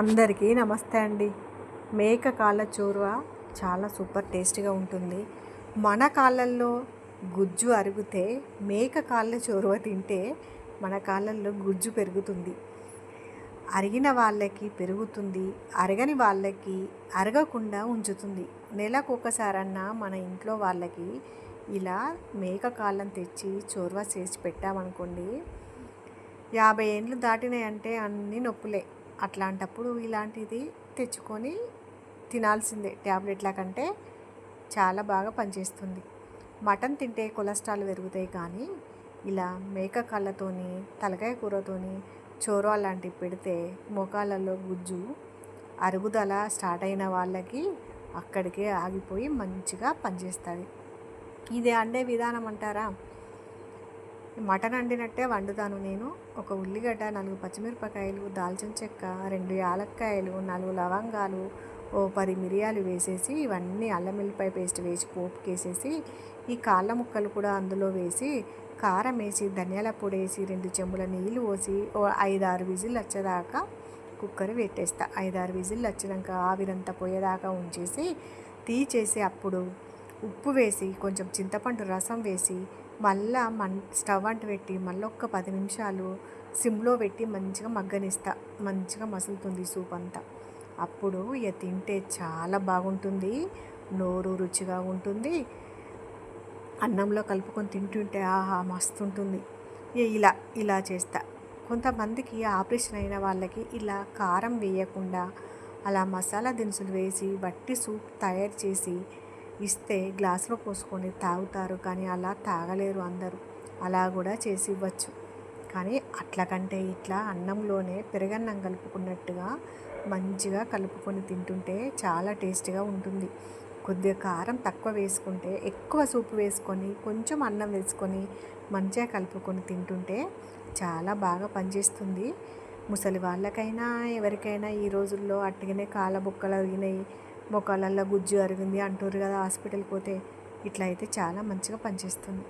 అందరికీ నమస్తే అండి. మేక కాళ్ళ చోరువ చాలా సూపర్ టేస్ట్గా ఉంటుంది. మన కాళ్ళల్లో గుజ్జు అరిగితే మేక కాళ్ళ చోరువ తింటే మన కాళ్ళల్లో గుజ్జు పెరుగుతుంది. అరిగిన వాళ్ళకి పెరుగుతుంది. అరగని వాళ్ళకి అరగకుండా ఉంచుతుంది. నెలకు ఒకసారన్నా మన ఇంట్లో వాళ్ళకి ఇలా మేక కాళ్ళని తెచ్చి చోరువ చేసి పెట్టామనుకోండి యాభై ఏండ్లు దాటినాయంటే అన్నీ నొప్పులే. అట్లాంటప్పుడు ఇలాంటిది తెచ్చుకొని తినాల్సిందే ట్యాబ్లెట్ల కంటే చాలా బాగా పనిచేస్తుంది. మటన్ తింటే కొలెస్ట్రాల్ పెరుగుతాయి కానీ ఇలా మేక కాళ్ళతోని తలకాయ కూరతోని చోరో లాంటివి పెడితే మోకాళ్ళలో గుజ్జు అరుగుదల స్టార్ట్ అయిన వాళ్ళకి అక్కడికే ఆగిపోయి మంచిగా పనిచేస్తుంది. ఇది అండే విధానం అంటారా? మటన్ వండినట్టే వండుతాను నేను. ఒక ఉల్లిగడ్డ నాలుగు పచ్చిమిరపకాయలు దాల్చిన చెక్క రెండు యాలక్కాయలు నాలుగు లవంగాలు ఓ పది మిరియాలు వేసేసి ఇవన్నీ అల్లం వెల్లిపాయ పేస్ట్ వేసి పోపుకేసేసి ఈ కాళ్ళ ముక్కలు కూడా అందులో వేసి కారం వేసి ధనియాల పొడి వేసి రెండు చెంబుల నీళ్ళు పోసి ఓ ఐదారు విజిల్ వచ్చేదాకా కుక్కర్ పెట్టేస్తా. ఐదు ఆరు విజిల్ వచ్చినాక ఆవిరంతా పోయేదాకా ఉంచేసి తీసేసి అప్పుడు ఉప్పు వేసి కొంచెం చింతపండు రసం వేసి మళ్ళా మన్ స్టవ్ అంటు పెట్టి మళ్ళీ ఒక్క పది నిమిషాలు సిమ్లో పెట్టి మంచిగా మగ్గనిస్తా. మంచిగా మసులుతుంది సూప్ అంతా. అప్పుడు ఇక తింటే చాలా బాగుంటుంది. నోరు రుచిగా ఉంటుంది. అన్నంలో కలుపుకొని తింటుంటే ఆహా మస్తు ఉంటుంది ఇలా ఇలా చేస్తా. కొంతమందికి ఆపరేషన్ అయిన వాళ్ళకి ఇలా కారం వేయకుండా అలా మసాలా దినుసులు వేసి వట్టి సూప్ తయారు చేసి ఇస్తే గ్లాసులో పోసుకొని తాగుతారు కానీ అలా తాగలేరు అందరూ. అలా కూడా చేసి ఇవ్వచ్చు. కానీ అట్ల కంటే ఇట్లా అన్నంలోనే పెరగన్నం కలుపుకున్నట్టుగా మంచిగా కలుపుకొని తింటుంటే చాలా టేస్టీగా ఉంటుంది. కొద్దిగా కారం తక్కువ వేసుకుంటే ఎక్కువ సూపు వేసుకొని కొంచెం అన్నం వేసుకొని మంచిగా కలుపుకొని తింటుంటే చాలా బాగా పనిచేస్తుంది. ముసలి వాళ్ళకైనా ఎవరికైనా ఈ రోజుల్లో అట్టుగానే కాళ్ళ బుక్కలు అరిగినాయి మొక్కలల్లో గుజ్జు అరిగింది అంటారు కదా హాస్పిటల్కి పోతే. ఇట్లా అయితే చాలా మంచిగా పనిచేస్తుంది.